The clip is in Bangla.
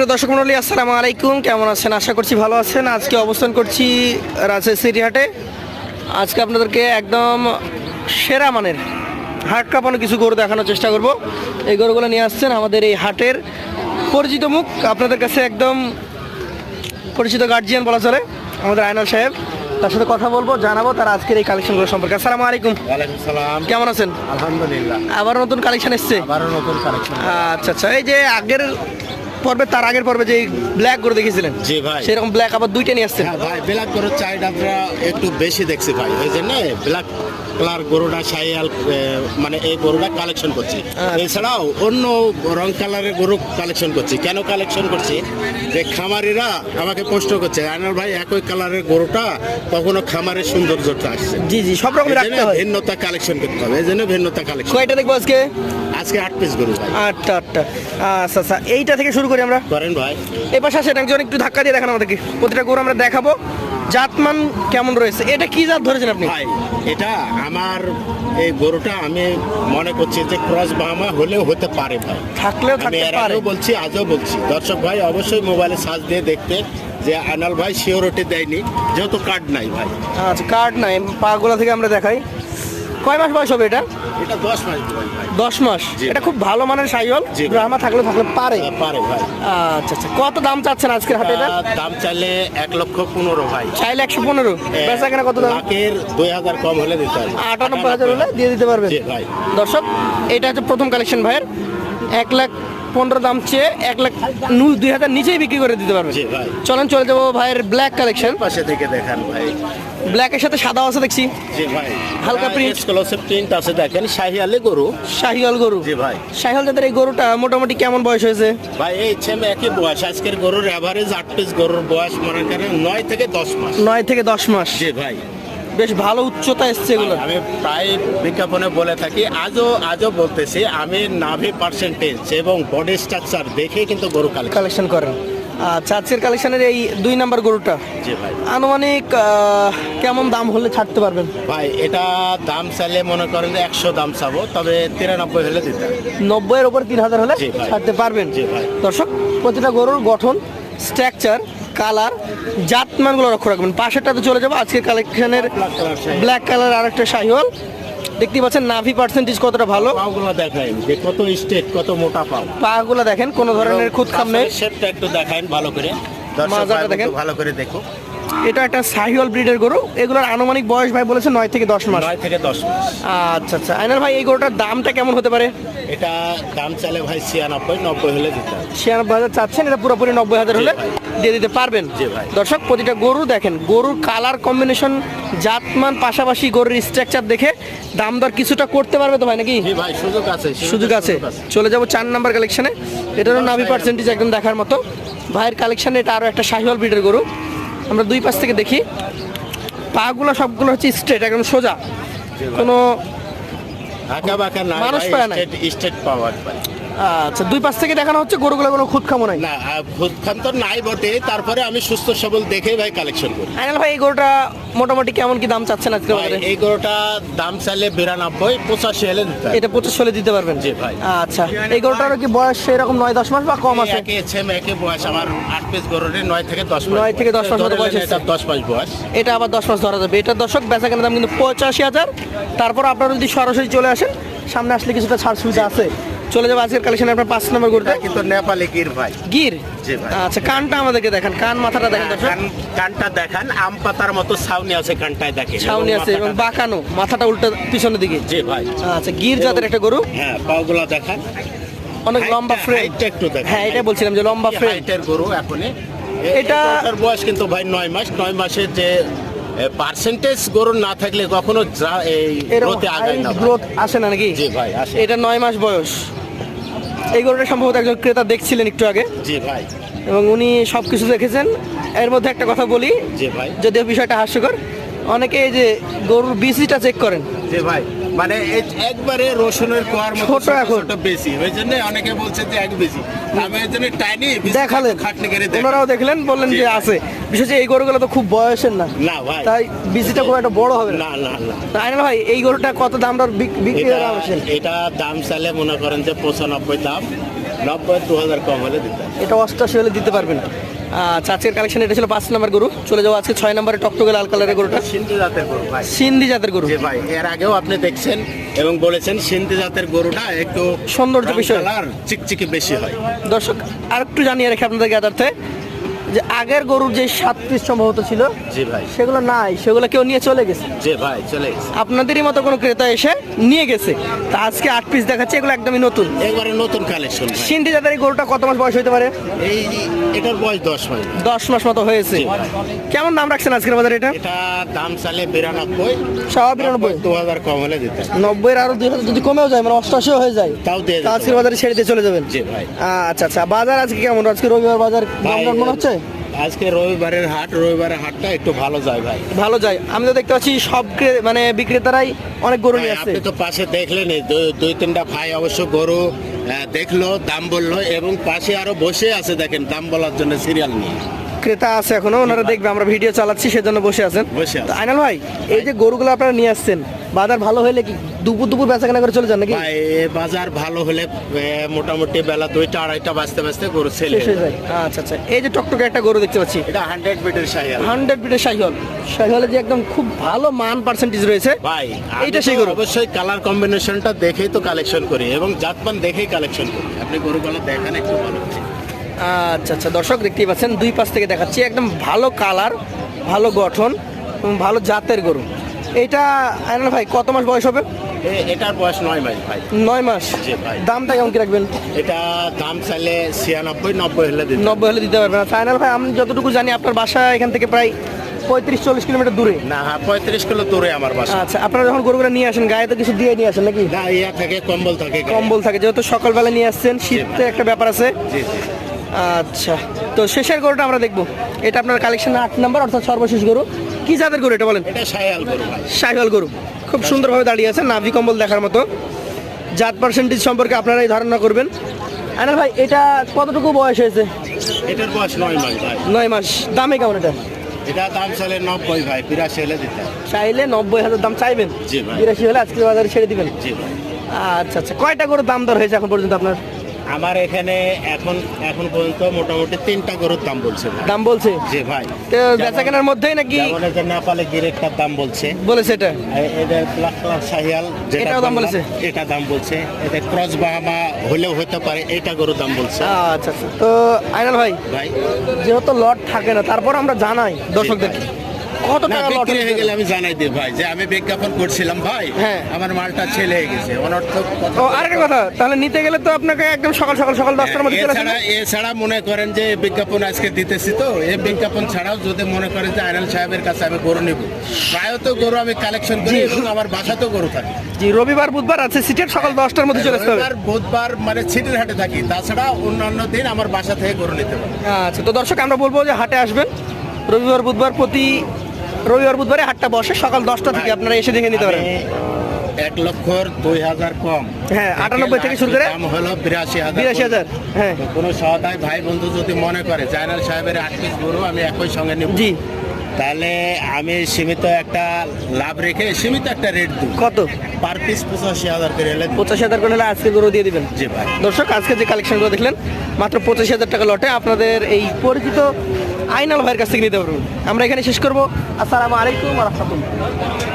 সুপ্রিয় দর্শক মন্ডলী আসসালামু আলাইকুম। কেমন আছেন? আশা করছি ভালো আছেন। আজকে অবস্থান করছি রাজশাহী সিটিহাটে। আজকে আপনাদেরকে একদম সেরা মানের হাট কাঁপানো কিছু গরু দেখানোর চেষ্টা করব। এই গরুগুলো নিয়ে আসছেন আমাদের এই হাটের পরিচিত মুখ। আপনাদের কাছে একদম পরিচিত গার্জিয়ান বলা চলে আমাদের আয়নাল সাহেব। তার সাথে কথা বলব জানাব তার আজকের এই কালেকশনগুলো সম্পর্কে। আসসালামু আলাইকুম। সালাম। কেমন আছেন? আলহামদুলিল্লাহ। আবার নতুন কালেকশন এসছে? আবারও নতুন কালেকশন আচ্ছা আচ্ছা। এই যে আগের পর্বে তার আগের পর্বে যে ব্ল্যাক করে দেখেছিলেন জি ভাই। সেরকম ব্ল্যাক আবার দুইটা নিয়ে আসছেন। হ্যাঁ ভাই ব্ল্যাক গরুর চাহিদা আমরা একটু বেশি দেখছি ভাই ওই জন্য ব্ল্যাক কালার গরুটা সাইয়াল মানে এই গরুটা কালেকশন করছি। আচ্ছা। এছাড়াও অন্য রং কালারের গরু কালেকশন করছি। কেন কালেকশন করছি? যে খামারিরা আমাকে প্রশ্ন করছে। আনার ভাই একই কালারের গরুটা কখনো খামারের সৌন্দর্যটা আসছে জি জি সব রকম এই রাখতে হয়। ভিন্নতা কালেকশন করতে হবে। এই জন্য ভিন্নতা কালেকশন কয়টা দেখব আজকে? আজকে আট পিস গরু আটটা আটটা। আচ্ছা আচ্ছা এইটা থেকে শুরু করি আমরা। করেন ভাই। এই পাশে আসেন একজন একটু ধাক্কা দিয়ে দেখান আমাদেরকে। প্রতিটা গরু আমরা দেখাবো। জাতমান কেমন রয়েছে? এটা কি জাত ধরেছেন আপনি? ভাই এটা আমার এই গরুটা আমি মনে করছি যে ক্রস বাহামা হলেও হতে পারে ভাই। থাকলেও আমি থাকতে এর পারে। আগেও বলছি আজও বলছি। দর্শক ভাই অবশ্যই মোবাইলে সার্চ দিয়ে দেখতে যে আনাল ভাই সিওরিটি দেয়নি যেহেতু কার্ড নাই ভাই। আচ্ছা কার্ড নাই পাগুলা থেকে আমরা দেখাই। কয় মাস বয়স হবে এটা? এটা দশ মাস দশ মাস। এটা খুব ভালো মানের জি। ব্রাহ্মা থাকলে থাকলে পারে। পারে ভাই। আচ্ছা আচ্ছা। কত দাম চাচ্ছেন আজকের হাটে এটা? দাম চাইলে এক লক্ষ পনেরো ভাই। চাইলে একশো পনেরো। বেচা কেনা কত দাম? দুই হাজার কম হলে দিতে হবে আটানব্বই হাজার হলে দিয়ে দিতে পারবে। ভাই। দর্শক এটা হচ্ছে প্রথম কালেকশন ভাইয়ের। এক লাখ পনেরো দাম চেয়ে এক লাখ দুই হাজার নিচেই বিক্রি করে দিতে পারবে। চলেন চলে যাব ভাইয়ের ব্ল্যাক কালেকশন পাশে থেকে দেখান ভাই। ব্ল্যাকের সাথে সাদা আছে দেখছি। জি ভাই। হালকা print। এক্সক্লুসিভ প্রিন্ট আছে দেখেন শাহি আলী গরু। শাহিওয়াল গরু। জি ভাই। শাহিওয়াল জাতের এই গরুটা মোটামুটি কেমন বয়স হয়েছে? ভাই এই ছেম একই বয়স। আজকের গরুর এভারেজ আট পিস গরুর বয়স মনে করেন নয় থেকে দশ মাস। নয় থেকে দশ মাস। জি ভাই। বেশ ভালো উচ্চতা এসছে এগুলো। আমি প্রায় বিজ্ঞাপনে বলে থাকি আজও আজও বলতেছি আমি নাভি পার্সেন্টেজ এবং বডি স্ট্রাকচার দেখে কিন্তু গরু কালেকশন করেন। আচ্ছা আজকের কালেকশনের এই দুই নাম্বার গরুটা। জি ভাই। আনুমানিক কেমন দাম হলে ছাড়তে পারবেন? ভাই এটা দাম চাইলে মনে করেন যে একশো দাম চাবো তবে তিরানব্বই হলে দিতে। নব্বইয়ের ওপর তিন হাজার হলে ছাড়তে পারবেন। জি ভাই। দর্শক প্রতিটা গরুর গঠন স্ট্রাকচার কালার জাতমানগুলো লক্ষ্য রাখবেন। পাশেরটাতে চলে যাব। আজকের কালেকশনের। ব্ল্যাক কালার আর একটা শাহিওয়াল। দেখতে পাচ্ছেন নাভি পার্সেন্টেজ কতটা ভালো? পাগুলো দেখেন যে কত স্টেট কত মোটা পাও। পাগুলো দেখেন কোনো ধরনের খুদ খাম নেই। শেপটা একটু দেখেন ভালো করে। দর্শক। ভালো করে দেখো। এটা একটা শাহিওয়াল ব্রিডের গরু। এগুলোর আনুমানিক বয়স ভাই বলেছে নয় থেকে দশ মাস। নয় থেকে দশ মাস। আচ্ছা আচ্ছা। আইনাল ভাই এই গরুটার দামটা কেমন হতে পারে? এটা দাম চাইলে ভাই ছিয়ানব্বই নব্বই হলে দিতে ছিয়ানব্বই হাজার চাচ্ছেন এটা পুরোপুরি নব্বই হাজার হলে দিয়ে দিতে পারবেন। জি ভাই। দর্শক প্রতিটা গরু দেখেন গরুর কালার কম্বিনেশন জাতমান পাশাপাশি গরুর স্ট্রাকচার দেখে দাম দর কিছুটা করতে পারবে তো ভাই নাকি? ভাই সুযোগ আছে সুযোগ আছে চলে যাব চার নাম্বার কালেকশনে এটারও নাভি পার্সেন্টেজ একদম দেখার মতো। ভাইয়ের কালেকশনে এটা আরও একটা শাহিওয়াল ব্রিডের গরু। আমরা দুই পাশ থেকে দেখি। পাগুলো সবগুলো হচ্ছে স্ট্রেট একদম সোজা। কোনো মানুষ পায় না। স্ট্রেট পাওয়ার আচ্ছা দুই পাশ থেকে দেখানো হচ্ছে গরুগুলো কোনো খুদ খামো নাই? না খুদখান তো নাই বটে তারপরে আমি সুস্থ সবল দেখে ভাই কালেকশন করি। আইনাল ভাই এই গরুটা মোটামুটি কেমন কি দাম চাচ্ছেন আজকে এই গরুটা দাম চাইলে বিরানব্বই পঁচাশি হলে দিতে। এটা পঁচিশ হলে দিতে পারবেন? জি ভাই। আচ্ছা এই গরুটারও কি বয়স এরকম নয় দশ মাস বা কম আছে? একই ছেম একই বয়স আমার আট পিস গরুর নয় থেকে দশ নয় থেকে দশ মাস মতো বয়স এটা দশ মাস বয়স। এটা আবার দশ মাস ধরা যাবে। এটা দর্শক বেচা কেনার দাম কিন্তু পঁচাশি হাজার। তারপর আপনারা যদি সরাসরি চলে আসেন সামনে আসলে কিছুটা ছাড় সুবিধা আছে। চলে যাব আজকের কালেকশনে আপনার পাঁচ নম্বর গরুটা? কিন্তু নেপালি গির ভাই। গির? জি ভাই। আচ্ছা কানটা আমাদেরকে দেখান কান মাথাটা দেখেন দর্শক। কানটা দেখান আম পাতার মতো ছাউনি আছে কানটায় দেখে ছাউনি আছে এবং বাঁকানো মাথাটা উল্টো পিছনের দিকে। জি ভাই। আচ্ছা গির জাতের একটা গরু? হ্যাঁ পাগুলা দেখান। অনেক লম্বা ফ্রেম একটু দেখান। হ্যাঁ এটা বলছিলাম যে লম্বা ফ্রেম হাইটের গরু এখন এটা- এটার বয়স কিন্তু ভাই নয় মাস। নয় মাসের যে পার্সেন্টেজ গরু না থাকলে কখনো এই গ্রোথে আগায় না গ্রোথ আসে না নাকি? জি ভাই আসে। এটা নয় মাস বয়স। এই গরুটা সম্ভবত একজন ক্রেতা দেখছিলেন একটু আগে। জি ভাই। এবং উনি সব কিছু দেখেছেন। এর মধ্যে একটা কথা বলি। জি ভাই। যদিও বিষয়টা হাস্যকর অনেকে এই যে গরুর বিসিটা চেক করেন। জি ভাই। মানে একবারে রসুনের কোয়ার মতো ছোট এখন। বেশি। ওই জন্য অনেকে বলছে যে এক বেশি। আমি ওই জন্য টাইনি দেখালেন। খাটনি করে দেখ ওনারাও দেখলেন বললেন যে আছে। বিশেষ এই গরুগুলো তো খুব বয়সের না। না ভাই। তাই খুব একটা বড় হবে না। না না না। ভাই? এই গরুটা কত দাম বিক্রি করা হয়েছে এটা দাম চাইলে মনে করেন যে পঁচানব্বই দাম। নব্বই দু হাজার কম হলে দিতে এটা অষ্টাশি হলে দিতে পারবেন। আচ্ছা আজকের কালেকশন এটা ছিল পাঁচ নাম্বার গরু। চলে যাও আজকে ছয় নম্বরে টকটকে লাল কালারের গরুটা। সিন্ধি জাতের গরু ভাই। সিন্ধি জাতের গরু। ভাই এর আগেও আপনি দেখছেন এবং বলেছেন সিন্ধি জাতের গরুটা একটু সৌন্দর্য বিষয়। আর চিকচিকি বেশি হয়। দর্শক আর একটু জানিয়ে রেখে আপনাদের জ্ঞাতার্থে যে আগের গরুর যে সাত পিস সম্ভবত ছিল জি ভাই। সেগুলো নাই সেগুলো কেউ নিয়ে চলে গেছে। যে ভাই চলে গেছে। আপনাদেরই মতো কোনো ক্রেতা এসে নিয়ে গেছে। তা আজকে আট পিস দেখাচ্ছে এগুলো একদমই নতুন। একবারে নতুন কালেকশন ভাই। সিন্ধি জাতের এই গরুটা কত মাস বয়স হতে পারে? এই এটার বয়স দশ মাস। দশ মাস মতো হয়েছে। কেমন দাম রাখছেন আজকের বাজারে এটা? এটা দাম চালে বিরানব্বই। সব বিরানব্বই। দু হাজার কম হলে দিতে। নব্বই আরও দুই হাজার যদি কমেও যায় মানে অষ্টাশিও হয়ে যায় তাও দিয়ে আজকের বাজারে ছেড়ে দিয়ে চলে যাবেন। জি ভাই। আচ্ছা আচ্ছা বাজার আজকে কেমন? আজকে রবিবার বাজার মনে হচ্ছে? আজকে রবিবারের হাট রবিবারের হাটটা একটু ভালো যায় ভাই। ভালো যায়। আমি তো দেখতে পাচ্ছি সব ক্রে- মানে বিক্রেতারাই অনেক গরু নিয়ে আসছে। আপনি তো পাশে দেখলেন দুই তিনটা ভাই অবশ্য গরু আহ, দেখল দাম বলল এবং পাশে আরও বসে আছে দেখেন দাম বলার জন্য সিরিয়াল নিয়ে। ক্রেতা আছে এখনও ওনারা দেখবে আমরা ভিডিও চালাচ্ছি সেজন্য বসে আছেন। বসে আছে। তো আইনাল ভাই এই যে গরুগুলো আপনারা নিয়ে আসছেন বাজার ভালো হলে কি দুপুর দুপুর বেচা কেনা করে চলে যান নাকি? বাজার ভালো হলে মোটামুটি বেলা দুইটা আড়াইটা বাজতে বাজতে গরু ছেলে আচ্ছা আচ্ছা। এই যে টকটকে একটা গরু দেখতে পাচ্ছি। এটা হান্ড্রেড বিটের সাইয়াল হান্ড্রেড বিটের শাহিওয়াল শাহিওয়ালে যে একদম খুব ভালো মান পার্সেন্টেজ রয়েছে ভাই এইটা সেই গরু। অবশ্যই কালার কম্বিনেশনটা দেখেই তো কালেকশন করি এবং জাতমান দেখেই কালেকশন করি। আপনি গরুগুলো দেখেন একটু ভালো। আচ্ছা আচ্ছা। দর্শক দেখতেই পাচ্ছেন দুই পাশ থেকে দেখাচ্ছি একদম ভালো কালার ভালো গঠন ভালো জাতের গরু। এটা ভাই কত মাস বয়স হবে? এটার বয়স নয় মাস ভাই। নয় মাস? জি ভাই। দামটা কেমন কি রাখবেন? এটা দাম চাইলে ছিয়ানব্বই নব্বই হলে দিতে নব্বই হলে দিতে পারবেন। আচ্ছা আইনাল ভাই আমি যতটুকু জানি আপনার বাসা এখান থেকে প্রায় পঁয়ত্রিশ চল্লিশ কিলোমিটার দূরে। না হ্যাঁ পঁয়ত্রিশ কিলো দূরে আমার বাসা। আচ্ছা আপনারা যখন গরুগুলো নিয়ে আসেন গায়ে তো কিছু দিয়ে নিয়ে আসেন নাকি? না ইয়া থাকে কম্বল থাকে কম্বল থাকে যেহেতু সকালবেলা নিয়ে আসছেন শীতে একটা ব্যাপার আছে। জি জি। আচ্ছা তো শেষের গরুটা আমরা দেখব। এটা আপনার কালেকশন আট নাম্বার অর্থাৎ সর্বশেষ গরু। কি জাতের গরু এটা বলেন? এটা গরু শাহিওয়াল গরু। খুব সুন্দরভাবে দাঁড়িয়ে আছে নাভি কম্বল দেখার মতো। জাত পার্সেন্টেজ সম্পর্কে আপনারাই ধারণা করবেন। আনার ভাই এটা কতটুকু বয়স হয়েছে? এটার বয়স নয় মাস ভাই। নয় মাস। দামে কেমন এটা? এটা দাম চলে নব্বই ভাই বিরাশি হলে দিতে চাইলে নব্বই হাজার দাম চাইবেন? বিরাশি হলে আজকে বাজারে ছেড়ে দিবেন? আচ্ছা আচ্ছা। কয়টা গরুর দাম দর হয়েছে এখন পর্যন্ত আপনার? আমার এখানে এখন এখন পর্যন্ত মোটামুটি তিনটা গরুর দাম বলছে দাম বলছে? জি ভাই। বেচা কেনার মধ্যেই নাকি যে নেপালে গিরেকটার দাম বলছে। বলেছে এটা? এদের ব্ল্যাক কালার শাহিয়াল যেটা দাম বলেছে? এটা দাম বলছে। এদের ক্রস বাহামা হলেও হতে পারে এটা গরুর দাম বলছে। আচ্ছা আচ্ছা। তো আইনাল ভাই ভাই। যেহেতু লট থাকে না তারপর আমরা জানাই দর্শকদেরকে। কত টাকা বিক্রি হয়ে গেলে আমি জানাই দিই ভাই। যে আমি বিজ্ঞাপন করছিলাম ভাই হ্যাঁ। আমার মালটা ছেলে হয়ে গেছে। অনর্থক ও আরেকটা কথা তাহলে নিতে গেলে তো আপনাকে একদম সকাল সকাল সকাল দশটার মধ্যে চলে আসেন এছাড়া মনে করেন যে বিজ্ঞাপন আজকে দিতেছি তো এই বিজ্ঞাপন ছাড়াও যদি মনে করেন যে আইনাল সাহেবের কাছে আমি গরু নিব প্রায়ত গরু আমি কালেকশন করি এবং আমার বাসাতেও গরু থাকে। জি রবিবার বুধবার আছে সিটের সকাল দশটার মধ্যে চলে আসতে হবে। বুধবার মানে সিটের হাটে থাকি তাছাড়া অন্যান্য দিন আমার বাসা থেকে গরু নিতে পারি। আচ্ছা তো দর্শক আমরা বলব যে হাটে আসবেন। রবিবার বুধবার প্রতি রবিবার বুধবারে হাটটা বসে সকাল দশটা থেকে আপনারা এসে দেখে নিতে পারেন। এক লক্ষর দুই হাজার কম। হ্যাঁ, 98 থেকে শুরু করে দাম হলো বিরাশি হাজার বিরাশি হাজার হ্যাঁ। কোনো সহদায় ভাই বন্ধু যদি মনে করে জাইনাল সাহেবের আট পিস গরু আমি একই সঙ্গে নিব। জি। তাহলে আমি সীমিত একটা লাভ রেখে সীমিত একটা রেট দিব। কত? পার পিস পঁচাশি হাজার করে এলে পঁচাশি হাজার করে হলে আজকে গরু দিয়ে দিবেন? জি ভাই। দর্শক আজকে যে কালেকশনগুলো দেখলেন মাত্র পঁচাশি হাজার টাকা লটে। আপনাদের এই পরিচিত আইনাল ভাইয়ের কাছ থেকে নিতে পারবেন। আমরা এখানে শেষ করব। আসসালামু আলাইকুম রহমতুল্লাহ।